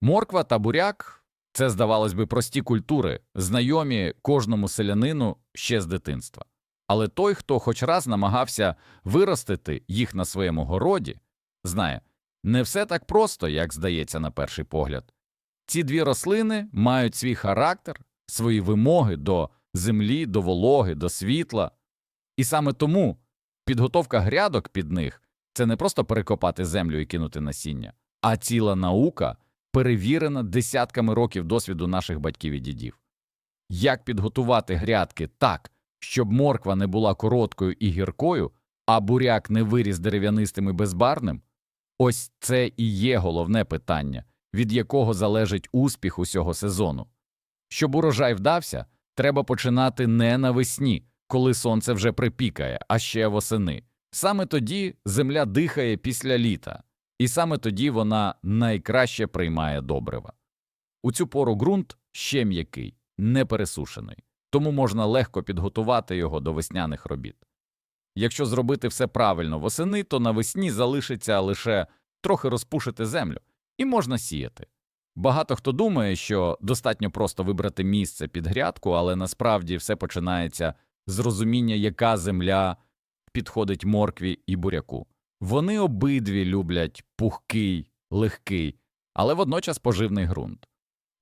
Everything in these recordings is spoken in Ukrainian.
Морква та буряк це, здавалось би, прості культури, знайомі кожному селянину ще з дитинства. Але той, хто хоч раз намагався виростити їх на своєму городі, знає, не все так просто, як здається на перший погляд. Ці дві рослини мають свій характер, свої вимоги до землі, до вологи, до світла. І саме тому підготовка грядок під них це не просто перекопати землю і кинути насіння, а ціла наука, перевірена десятками років досвіду наших батьків і дідів. Як підготувати грядки так, щоб морква не була короткою і гіркою, а буряк не виріс дерев'янистим і безбарним? Ось це і є головне питання, від якого залежить успіх усього сезону. Щоб урожай вдався, треба починати не навесні, коли сонце вже припікає, а ще восени. Саме тоді земля дихає після літа, і саме тоді вона найкраще приймає добрива. У цю пору ґрунт ще м'який, не пересушений, тому можна легко підготувати його до весняних робіт. Якщо зробити все правильно восени, то навесні залишиться лише трохи розпушити землю, і можна сіяти. Багато хто думає, що достатньо просто вибрати місце під грядку, але насправді все починається з розуміння, яка земля підходить моркві і буряку. Вони обидві люблять пухкий, легкий, але водночас поживний ґрунт.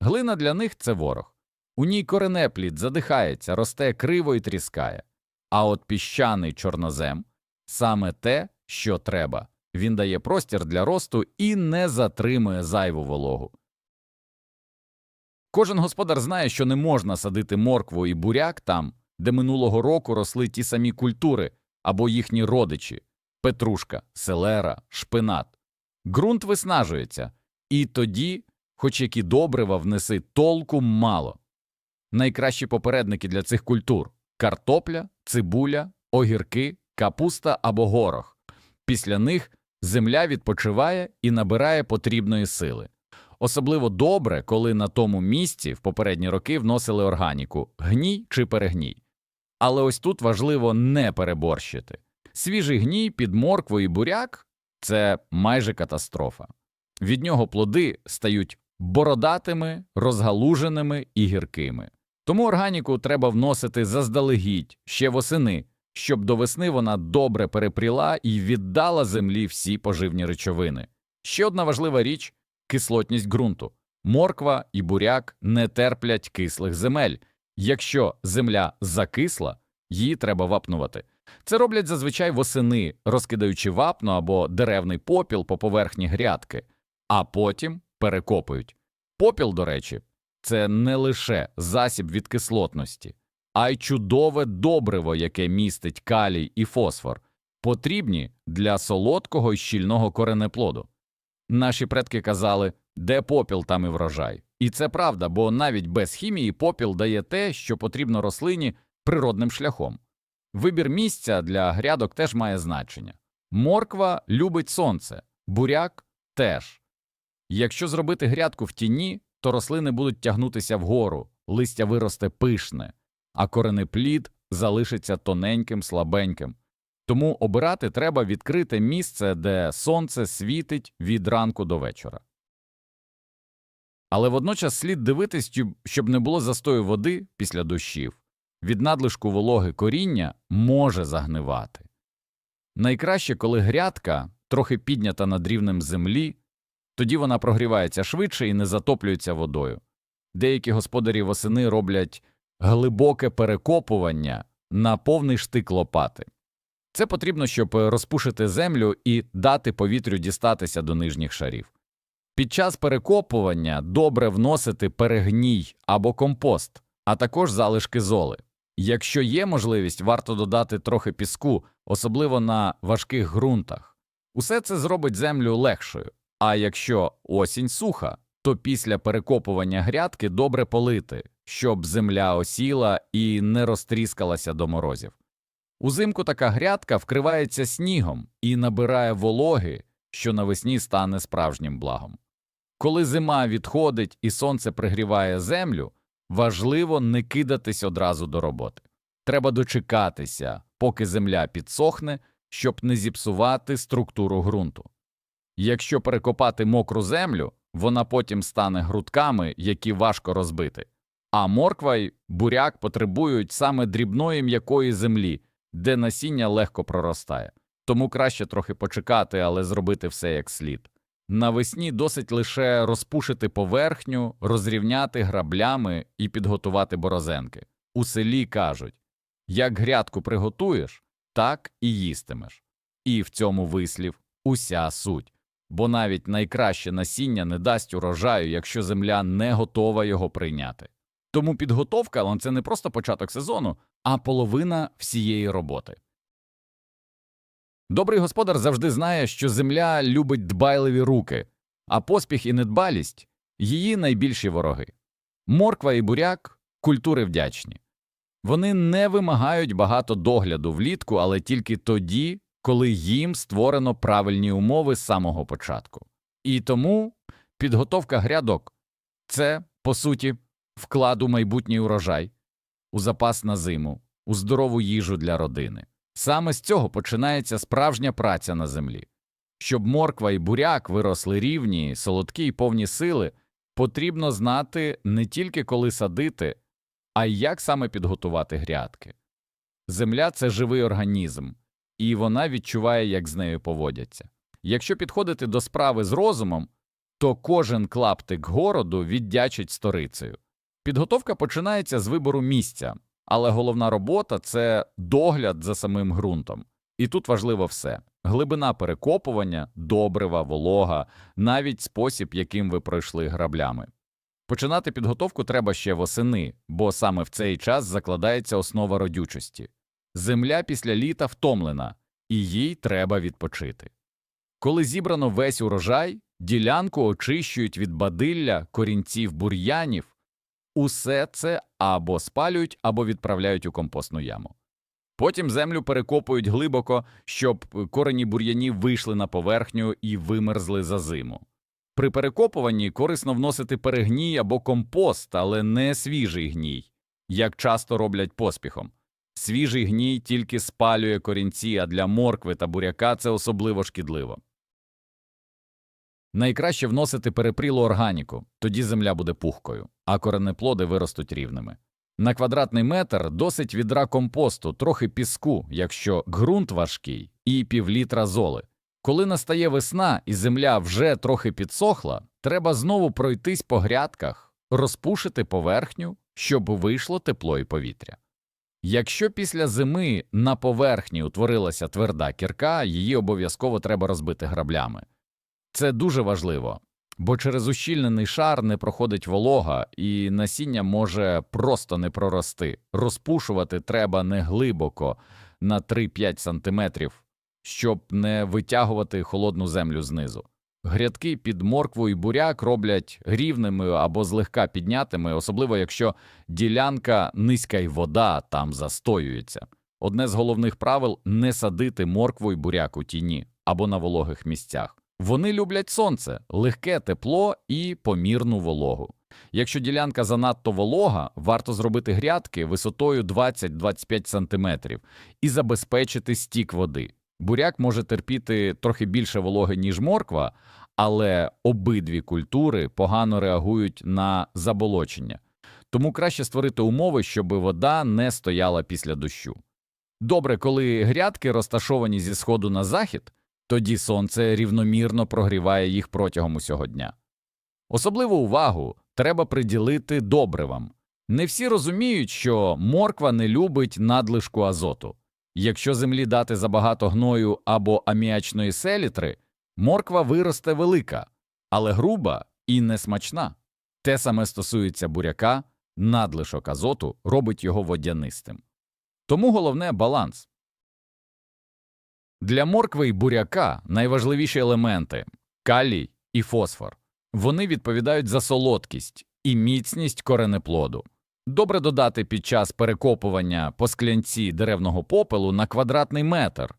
Глина для них це ворог. У ній коренеплід задихається, росте криво і тріскає. А от піщаний чорнозем саме те, що треба. Він дає простір для росту і не затримує зайву вологу. Кожен господар знає, що не можна садити моркву і буряк там, де минулого року росли ті самі культури або їхні родичі петрушка, селера, шпинат. Ґрунт виснажується, і тоді, хоч які добрива внеси, толку мало. Найкращі попередники для цих культур картопля, цибуля, огірки, капуста або горох. Після них земля відпочиває і набирає потрібної сили. Особливо добре, коли на тому місці в попередні роки вносили органіку гній чи перегній. Але ось тут важливо не переборщити. Свіжий гній під моркву і буряк це майже катастрофа. Від нього плоди стають бородатими, розгалуженими і гіркими. Тому органіку треба вносити заздалегідь ще восени, щоб до весни вона добре перепріла і віддала землі всі поживні речовини. Ще одна важлива річ кислотність ґрунту. Морква і буряк не терплять кислих земель. Якщо земля закисла, її треба вапнувати. Це роблять зазвичай восени, розкидаючи вапно або деревний попіл по поверхні грядки, а потім перекопують. Попіл, до речі, це не лише засіб від кислотності, а й чудове добриво, яке містить калій і фосфор, потрібні для солодкого і щільного коренеплоду. Наші предки казали, де попіл, там і врожай. І це правда, бо навіть без хімії попіл дає те, що потрібно рослині природним шляхом. Вибір місця для грядок теж має значення. Морква любить сонце, буряк теж. Якщо зробити грядку в тіні, то рослини будуть тягнутися вгору, листя виросте пишне, а коренеплід залишиться тоненьким, слабеньким. Тому обирати треба відкрите місце, де сонце світить від ранку до вечора. Але водночас слід дивитись, щоб- не було застою води після дощів. Від надлишку вологи коріння може загнивати. Найкраще, коли грядка трохи піднята над рівнем землі, тоді вона прогрівається швидше і не затоплюється водою. Деякі господарі восени роблять глибоке перекопування на повний штик лопати. Це потрібно, щоб розпушити землю і дати повітрю дістатися до нижніх шарів. Під час перекопування добре вносити перегній або компост, а також залишки золи. Якщо є можливість, варто додати трохи піску, особливо на важких ґрунтах. Усе це зробить землю легшою. А якщо осінь суха, то після перекопування грядки добре полити, щоб земля осіла і не розтріскалася до морозів. Узимку така грядка вкривається снігом і набирає вологи, що навесні стане справжнім благом. Коли зима відходить і сонце пригріває землю, важливо не кидатись одразу до роботи. Треба дочекатися, поки земля підсохне, щоб не зіпсувати структуру ґрунту. Якщо перекопати мокру землю, вона потім стане грудками, які важко розбити. А морква й буряк потребують саме дрібної м'якої землі, де насіння легко проростає. Тому краще трохи почекати, але зробити все як слід. Навесні досить лише розпушити поверхню, розрівняти граблями і підготувати борозенки. У селі кажуть як грядку приготуєш, так і їстимеш. І в цьому вислів уся суть. Бо навіть найкраще насіння не дасть урожаю, якщо земля не готова його прийняти. Тому підготовка це не просто початок сезону, а половина всієї роботи. Добрий господар завжди знає, що земля любить дбайливі руки, а поспіх і недбалість її найбільші вороги. Морква і буряк культури вдячні. Вони не вимагають багато догляду влітку, але тільки тоді, коли їм створено правильні умови з самого початку. І тому підготовка грядок це, по суті, вклад у майбутній урожай, у запас на зиму, у здорову їжу для родини. Саме з цього починається справжня праця на землі. Щоб морква і буряк виросли рівні, солодкі й повні сили, потрібно знати не тільки коли садити, а й як саме підготувати грядки. Земля це живий організм, і вона відчуває, як з нею поводяться. Якщо підходити до справи з розумом, то кожен клаптик городу віддячить сторицею. Підготовка починається з вибору місця, але головна робота це догляд за самим ґрунтом. І тут важливо все глибина перекопування, добрива, волога, навіть спосіб, яким ви пройшли граблями. Починати підготовку треба ще восени, бо саме в цей час закладається основа родючості. Земля після літа втомлена, і їй треба відпочити. Коли зібрано весь урожай, ділянку очищують від бадилля, корінців бур'янів, усе це або спалюють, або відправляють у компостну яму. Потім землю перекопують глибоко, щоб корені бур'янів вийшли на поверхню і вимерзли за зиму. При перекопуванні корисно вносити перегній або компост, але не свіжий гній, як часто роблять поспіхом. Свіжий гній тільки спалює корінці, а для моркви та буряка це особливо шкідливо. Найкраще вносити перепрілу органіку, тоді земля буде пухкою, а коренеплоди виростуть рівними. На квадратний метр досить відра компосту, трохи піску, якщо ґрунт важкий, і півлітра золи. Коли настає весна і земля вже трохи підсохла, треба знову пройтись по грядках, розпушити поверхню, щоб вийшло тепло і повітря. Якщо після зими на поверхні утворилася тверда кірка, її обов'язково треба розбити граблями. Це дуже важливо, бо через ущільнений шар не проходить волога, і насіння може просто не прорости. Розпушувати треба не глибоко на 3-5 сантиметрів, щоб не витягувати холодну землю знизу. Грядки під моркву і буряк роблять рівними або злегка піднятими, особливо якщо ділянка низька й вода там застоюється. Одне з головних правил не садити моркву й буряк у тіні або на вологих місцях. Вони люблять сонце, легке тепло і помірну вологу. Якщо ділянка занадто волога, варто зробити грядки висотою 20-25 см і забезпечити стік води. Буряк може терпіти трохи більше вологи, ніж морква, але обидві культури погано реагують на заболочення, тому краще створити умови, щоб вода не стояла після дощу. Добре, коли грядки розташовані зі сходу на захід, тоді сонце рівномірно прогріває їх протягом усього дня. Особливу увагу треба приділити добривам. Не всі розуміють, що морква не любить надлишку азоту. Якщо землі дати забагато гною або аміачної селітри, морква виросте велика, але груба і несмачна. Те саме стосується буряка, надлишок азоту робить його водянистим. Тому головне баланс. Для моркви й буряка найважливіші елементи калій і фосфор. Вони відповідають за солодкість і міцність коренеплоду. Добре додати під час перекопування по склянці деревного попелу на квадратний метр,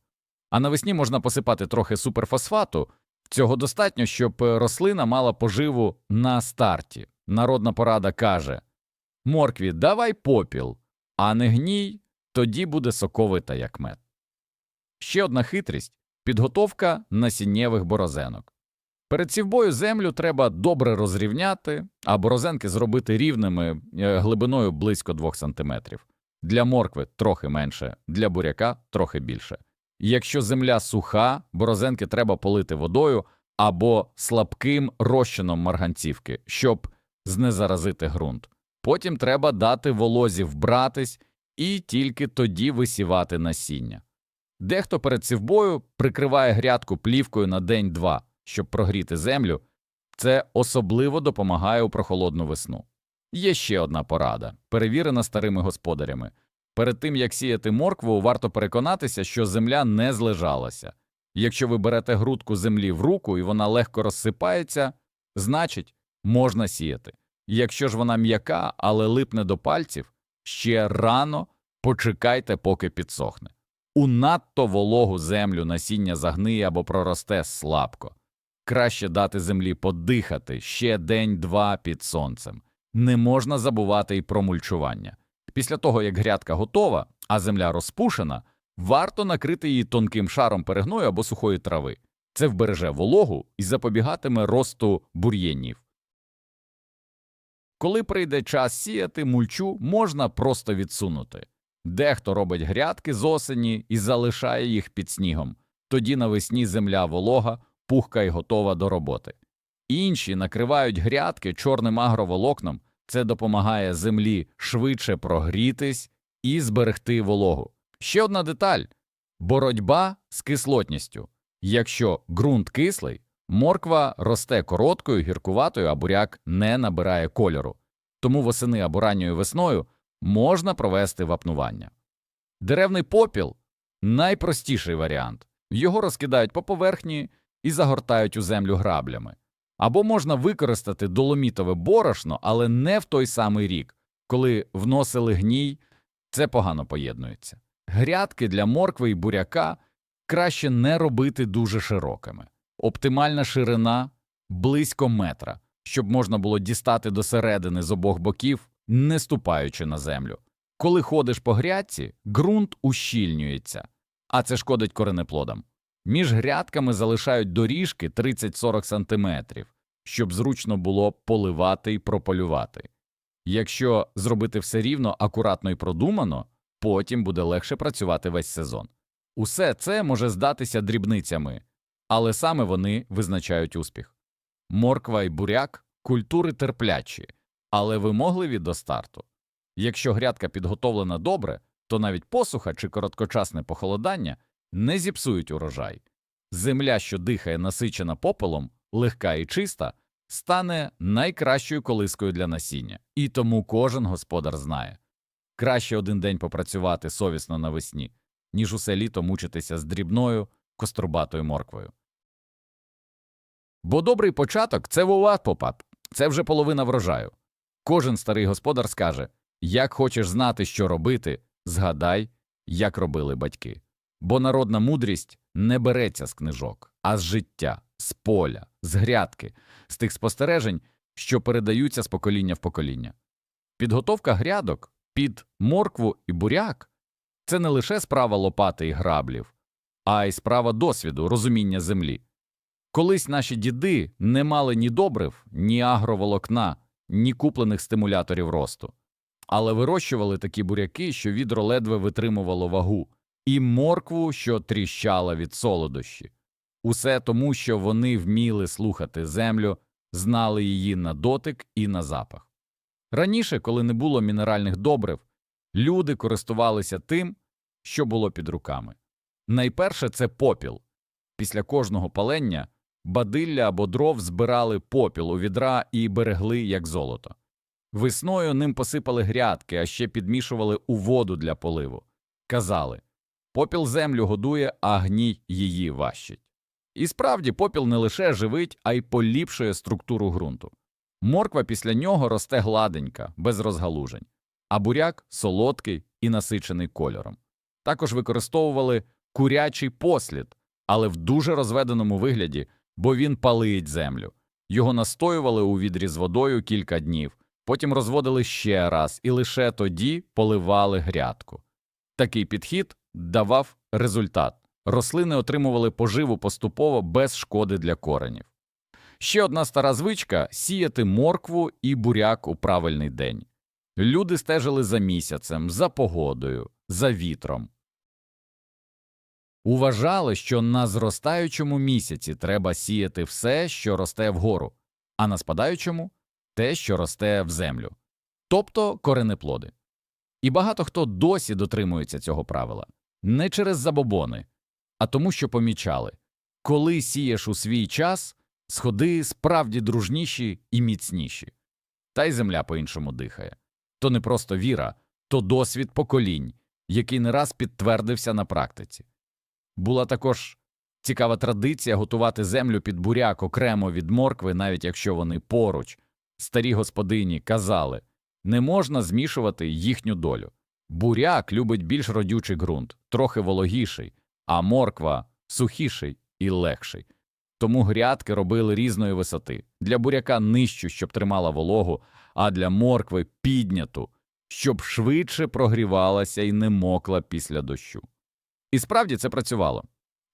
а навесні можна посипати трохи суперфосфату. Цього достатньо, щоб рослина мала поживу на старті. Народна порада каже Моркві, давай попіл, а не гній, тоді буде соковита, як мед. Ще одна хитрість підготовка насіннєвих борозенок. Перед сівбою землю треба добре розрівняти, а борозенки зробити рівними е, глибиною близько 2 см. Для моркви трохи менше, для буряка трохи більше. Якщо земля суха, борозенки треба полити водою або слабким розчином марганцівки, щоб знезаразити ґрунт. Потім треба дати волозі вбратись і тільки тоді висівати насіння. Дехто перед сівбою прикриває грядку плівкою на день-два, щоб прогріти землю. Це особливо допомагає у прохолодну весну. Є ще одна порада, перевірена старими господарями. Перед тим, як сіяти моркву, варто переконатися, що земля не злежалася. Якщо ви берете грудку землі в руку і вона легко розсипається, значить, можна сіяти. Якщо ж вона м'яка, але липне до пальців, ще рано почекайте, поки підсохне. У надто вологу землю насіння загниє або проросте слабко. Краще дати землі подихати ще день-два під сонцем. Не можна забувати і про мульчування. Після того, як грядка готова, а земля розпушена, варто накрити її тонким шаром перегною або сухої трави. Це вбереже вологу і запобігатиме росту бур'єнів. Коли прийде час сіяти мульчу, можна просто відсунути. Дехто робить грядки з осені і залишає їх під снігом. Тоді навесні земля волога, пухка і готова до роботи. Інші накривають грядки чорним агроволокном, це допомагає землі швидше прогрітись і зберегти вологу. Ще одна деталь боротьба з кислотністю. Якщо ґрунт кислий, морква росте короткою, гіркуватою, а буряк не набирає кольору. Тому восени або ранньою весною можна провести вапнування. Деревний попіл найпростіший варіант. Його розкидають по поверхні і загортають у землю граблями. Або можна використати доломітове борошно, але не в той самий рік, коли вносили гній, це погано поєднується. Грядки для моркви і буряка краще не робити дуже широкими. Оптимальна ширина близько метра, щоб можна було дістати до середини з обох боків, не ступаючи на землю. Коли ходиш по грядці, ґрунт ущільнюється, а це шкодить коренеплодам. Між грядками залишають доріжки 30-40 см, щоб зручно було поливати і прополювати. Якщо зробити все рівно, акуратно і продумано, потім буде легше працювати весь сезон. Усе це може здатися дрібницями, але саме вони визначають успіх. Морква і буряк культури терплячі, але вимогливі до старту. Якщо грядка підготовлена добре, то навіть посуха чи короткочасне похолодання не зіпсують урожай. Земля, що дихає насичена попелом, легка і чиста, стане найкращою колискою для насіння, і тому кожен господар знає краще один день попрацювати совісно навесні, ніж усе літо мучитися з дрібною кострубатою морквою. Бо добрий початок це вова попап, це вже половина врожаю. Кожен старий господар скаже як хочеш знати, що робити, згадай, як робили батьки. Бо народна мудрість не береться з книжок, а з життя, з поля, з грядки, з тих спостережень, що передаються з покоління в покоління. Підготовка грядок під моркву і буряк це не лише справа лопати і граблів, а й справа досвіду, розуміння землі. Колись наші діди не мали ні добрив, ні агроволокна, ні куплених стимуляторів росту, але вирощували такі буряки, що відро ледве витримувало вагу, і моркву, що тріщала від солодощі. Усе тому, що вони вміли слухати землю, знали її на дотик і на запах. Раніше, коли не було мінеральних добрив, люди користувалися тим, що було під руками. Найперше це попіл. Після кожного палення бадилля або дров збирали попіл у відра і берегли як золото. Весною ним посипали грядки, а ще підмішували у воду для поливу. Казали попіл землю годує, а гній її ващить. І справді попіл не лише живить, а й поліпшує структуру ґрунту. Морква після нього росте гладенька, без розгалужень, а буряк солодкий і насичений кольором. Також використовували курячий послід, але в дуже розведеному вигляді, бо він палить землю. Його настоювали у відрі з водою кілька днів, потім розводили ще раз і лише тоді поливали грядку. Такий підхід давав результат рослини отримували поживу поступово без шкоди для коренів. Ще одна стара звичка сіяти моркву і буряк у правильний день. Люди стежили за місяцем, за погодою, за вітром. Уважали, що на зростаючому місяці треба сіяти все, що росте вгору, а на спадаючому те, що росте в землю, тобто коренеплоди. І багато хто досі дотримується цього правила не через забобони, а тому, що помічали коли сієш у свій час, сходи справді дружніші і міцніші, та й земля по-іншому дихає. То не просто віра, то досвід поколінь, який не раз підтвердився на практиці. Була також цікава традиція готувати землю під буряк окремо від моркви, навіть якщо вони поруч. Старі господині казали не можна змішувати їхню долю. Буряк любить більш родючий ґрунт, трохи вологіший, а морква сухіший і легший. Тому грядки робили різної висоти. Для буряка нижчу, щоб тримала вологу, а для моркви підняту, щоб швидше прогрівалася і не мокла після дощу. І справді це працювало.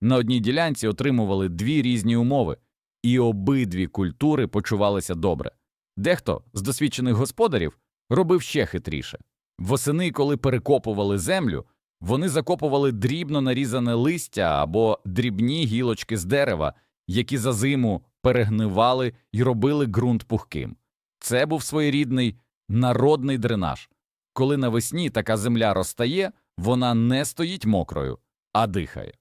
На одній ділянці отримували дві різні умови, і обидві культури почувалися добре. Дехто з досвідчених господарів робив ще хитріше. Восени, коли перекопували землю, вони закопували дрібно нарізане листя або дрібні гілочки з дерева, які за зиму перегнивали і робили ґрунт пухким. Це був своєрідний народний дренаж. Коли навесні така земля розтає, вона не стоїть мокрою, а дихає.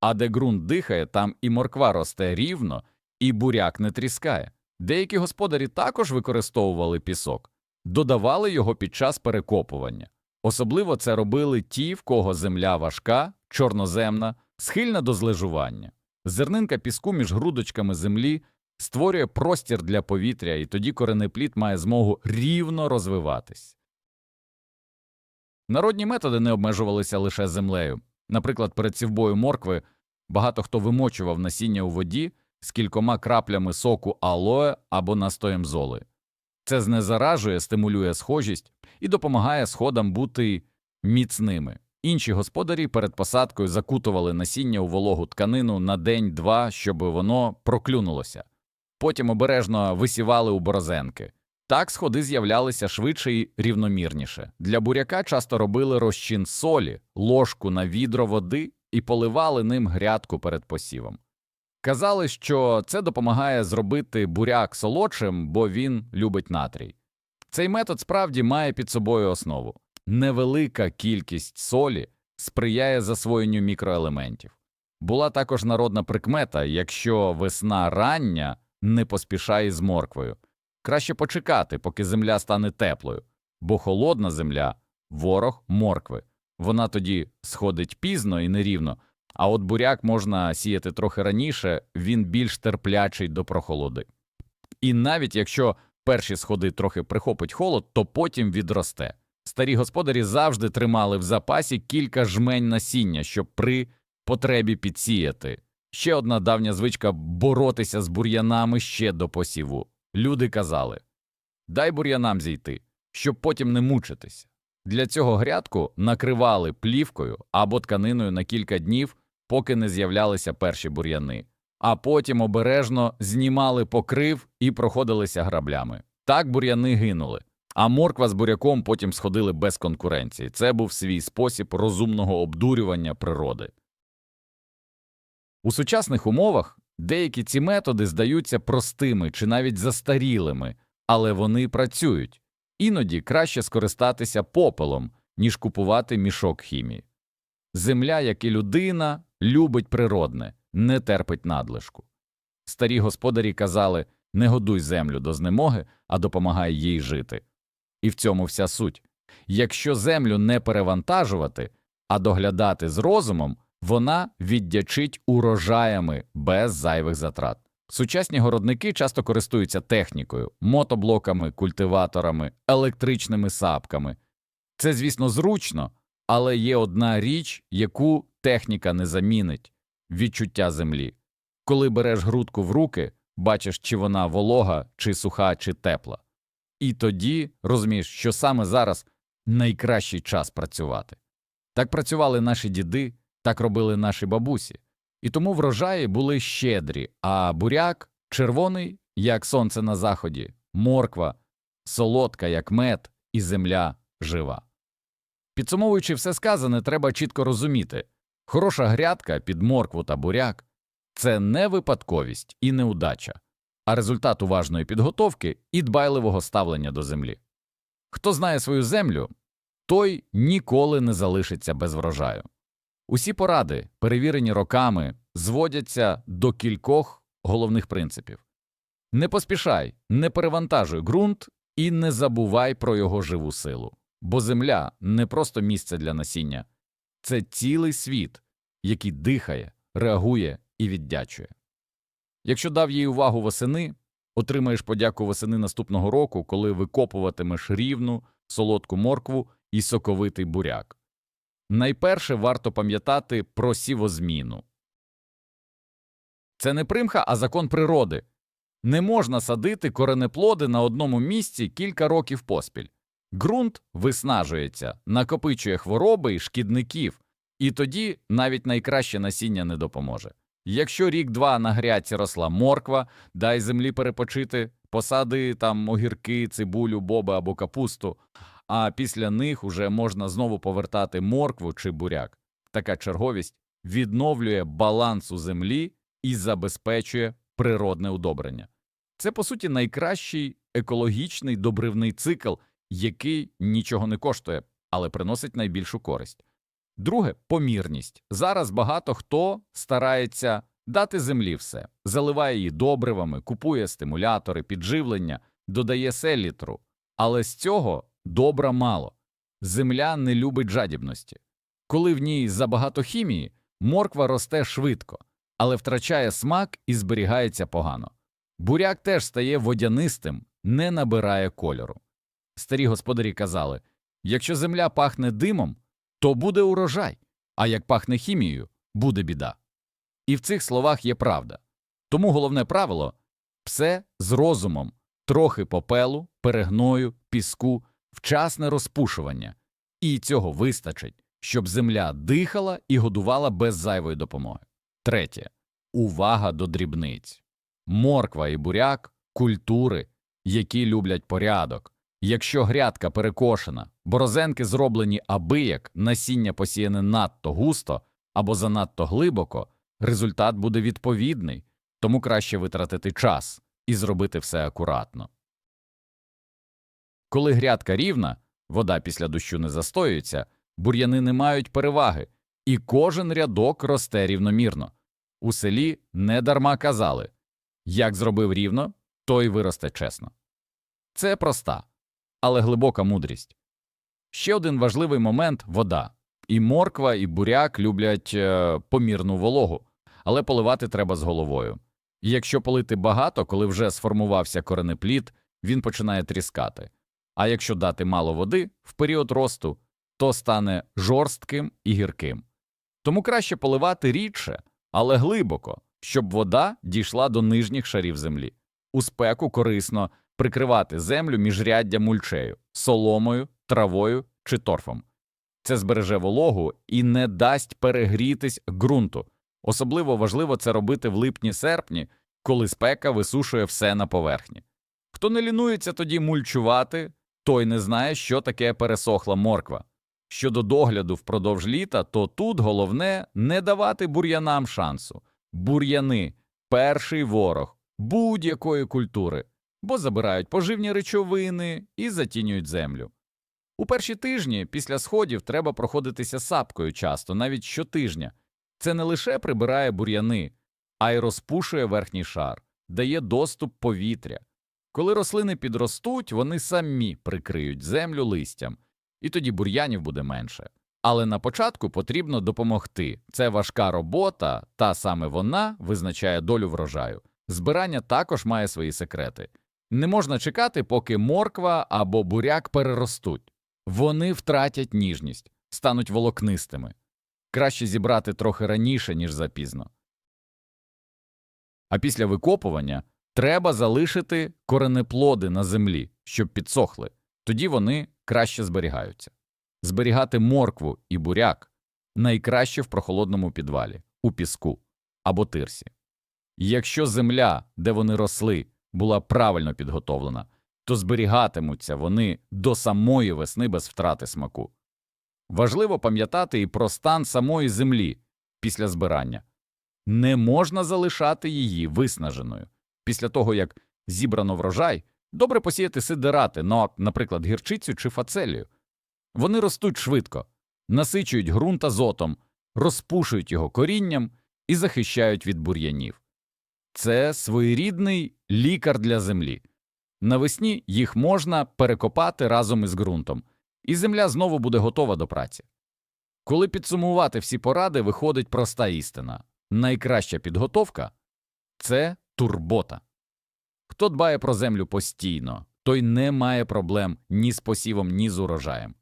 А де ґрунт дихає, там і морква росте рівно, і буряк не тріскає. Деякі господарі також використовували пісок, додавали його під час перекопування. Особливо це робили ті, в кого земля важка, чорноземна, схильна до злежування. Зернинка піску між грудочками землі створює простір для повітря, і тоді коренеплід має змогу рівно розвиватись. Народні методи не обмежувалися лише землею. Наприклад, перед сівбою моркви багато хто вимочував насіння у воді з кількома краплями соку алоe або настоєм золи. Це знезаражує, стимулює схожість і допомагає сходам бути міцними. Інші господарі перед посадкою закутували насіння у вологу тканину на день-два, щоб воно проклюнулося. Потім обережно висівали у борозенки. Так сходи з'являлися швидше і рівномірніше. Для буряка часто робили розчин солі, ложку на відро води і поливали ним грядку перед посівом. Казали, що це допомагає зробити буряк солодшим, бо він любить натрій. Цей метод справді має під собою основу. Невелика кількість солі сприяє засвоєнню мікроелементів. Була також народна прикмета якщо весна рання, не поспішай з морквою. Краще почекати, поки земля стане теплою, бо холодна земля ворог моркви. Вона тоді сходить пізно і нерівно, а от буряк можна сіяти трохи раніше, він більш терплячий до прохолоди. І навіть якщо перші сходи трохи прихопить холод, то потім відросте. Старі господарі завжди тримали в запасі кілька жмень насіння, щоб при потребі підсіяти. Ще одна давня звичка боротися з бур'янами ще до посіву. Люди казали дай бур'янам зійти, щоб потім не мучитися. Для цього грядку накривали плівкою або тканиною на кілька днів, поки не з'являлися перші бур'яни, а потім обережно знімали покрив і проходилися граблями. Так бур'яни гинули. А морква з буряком потім сходили без конкуренції. Це був свій спосіб розумного обдурювання природи. У сучасних умовах деякі ці методи здаються простими чи навіть застарілими, але вони працюють. Іноді краще скористатися попелом, ніж купувати мішок хімії. Земля, як і людина, любить природне, не терпить надлишку. Старі господарі казали не годуй землю до знемоги, а допомагай їй жити. І в цьому вся суть. Якщо землю не перевантажувати, а доглядати з розумом, вона віддячить урожаями без зайвих затрат. Сучасні городники часто користуються технікою, мотоблоками, культиваторами, електричними сапками. Це, звісно, зручно, але є одна річ, яку техніка не замінить відчуття землі. Коли береш грудку в руки, бачиш, чи вона волога, чи суха, чи тепла. І тоді розумієш, що саме зараз найкращий час працювати. Так працювали наші діди, так робили наші бабусі, і тому врожаї були щедрі, а буряк червоний, як сонце на заході, морква, солодка, як мед, і земля жива. Підсумовуючи все сказане, треба чітко розуміти хороша грядка під моркву та буряк це не випадковість і неудача, а результат уважної підготовки і дбайливого ставлення до землі. Хто знає свою землю, той ніколи не залишиться без врожаю. Усі поради, перевірені роками, зводяться до кількох головних принципів не поспішай, не перевантажуй ґрунт і не забувай про його живу силу, бо земля не просто місце для насіння, це цілий світ, який дихає, реагує і віддячує. Якщо дав їй увагу восени, отримаєш подяку восени наступного року, коли викопуватимеш рівну, солодку моркву і соковитий буряк. Найперше варто пам'ятати про сівозміну. Це не примха, а закон природи. Не можна садити коренеплоди на одному місці кілька років поспіль. Ґрунт виснажується, накопичує хвороби і шкідників, і тоді навіть найкраще насіння не допоможе. Якщо рік-два на грядці росла морква, дай землі перепочити, посади там огірки, цибулю, боби або капусту, а після них уже можна знову повертати моркву чи буряк. Така черговість відновлює баланс у землі і забезпечує природне удобрення. Це, по суті, найкращий екологічний добривний цикл, який нічого не коштує, але приносить найбільшу користь. Друге помірність. Зараз багато хто старається дати землі все, заливає її добривами, купує стимулятори, підживлення, додає селітру, але з цього добра мало. Земля не любить жадібності. Коли в ній забагато хімії, морква росте швидко, але втрачає смак і зберігається погано. Буряк теж стає водянистим, не набирає кольору. Старі господарі казали якщо земля пахне димом, то буде урожай, а як пахне хімією, буде біда. І в цих словах є правда. Тому головне правило все з розумом, трохи попелу, перегною, піску, вчасне розпушування, і цього вистачить, щоб земля дихала і годувала без зайвої допомоги. Третє увага до дрібниць. Морква і буряк культури, які люблять порядок. Якщо грядка перекошена, борозенки зроблені абияк, насіння посіяне надто густо або занадто глибоко, результат буде відповідний, тому краще витратити час і зробити все акуратно. Коли грядка рівна, вода після дощу не застоюється, бур'яни не мають переваги, і кожен рядок росте рівномірно. У селі недарма казали як зробив рівно, то й виросте чесно. Це проста, але глибока мудрість. Ще один важливий момент вода. І морква, і буряк люблять е, помірну вологу, але поливати треба з головою. І якщо полити багато, коли вже сформувався коренеплід, він починає тріскати. А якщо дати мало води в період росту, то стане жорстким і гірким. Тому краще поливати рідше, але глибоко, щоб вода дійшла до нижніх шарів землі. У спеку корисно прикривати землю міжряддя мульчею, соломою, травою чи торфом. Це збереже вологу і не дасть перегрітись ґрунту. Особливо важливо це робити в липні-серпні, коли спека висушує все на поверхні. Хто не лінується тоді мульчувати, той не знає, що таке пересохла морква. Щодо догляду впродовж літа, то тут головне не давати бур'янам шансу. Бур'яни перший ворог будь-якої культури, бо забирають поживні речовини і затінюють землю. У перші тижні після сходів треба проходитися сапкою часто, навіть щотижня. Це не лише прибирає бур'яни, а й розпушує верхній шар, дає доступ повітря. Коли рослини підростуть, вони самі прикриють землю листям, і тоді бур'янів буде менше. Але на початку потрібно допомогти. Це важка робота, та саме вона визначає долю врожаю. Збирання також має свої секрети. Не можна чекати, поки морква або буряк переростуть. Вони втратять ніжність, стануть волокнистими. Краще зібрати трохи раніше, ніж запізно. А після викопування треба залишити коренеплоди на землі, щоб підсохли, тоді вони краще зберігаються. Зберігати моркву і буряк найкраще в прохолодному підвалі, у піску або тирсі. Якщо земля, де вони росли, була правильно підготовлена, то зберігатимуться вони до самої весни без втрати смаку. Важливо пам'ятати і про стан самої землі після збирання. Не можна залишати її виснаженою. Після того, як зібрано врожай, добре посіяти сидирати, ну, наприклад, гірчицю чи фацелію. Вони ростуть швидко, насичують ґрунт азотом, розпушують його корінням і захищають від бур'янів. Це своєрідний лікар для землі. Навесні їх можна перекопати разом із ґрунтом, і земля знову буде готова до праці. Коли підсумувати всі поради, виходить проста істина найкраща підготовка це турбота. Хто дбає про землю постійно, той не має проблем ні з посівом, ні з урожаєм.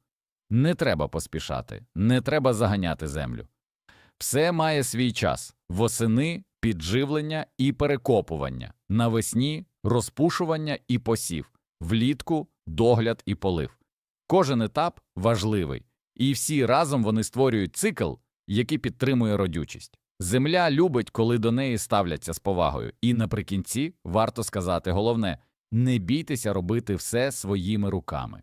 Не треба поспішати, не треба заганяти землю. Все має свій час восени підживлення і перекопування, навесні розпушування і посів, влітку догляд і полив. Кожен етап важливий, і всі разом вони створюють цикл, який підтримує родючість. Земля любить, коли до неї ставляться з повагою, і наприкінці варто сказати головне не бійтеся робити все своїми руками.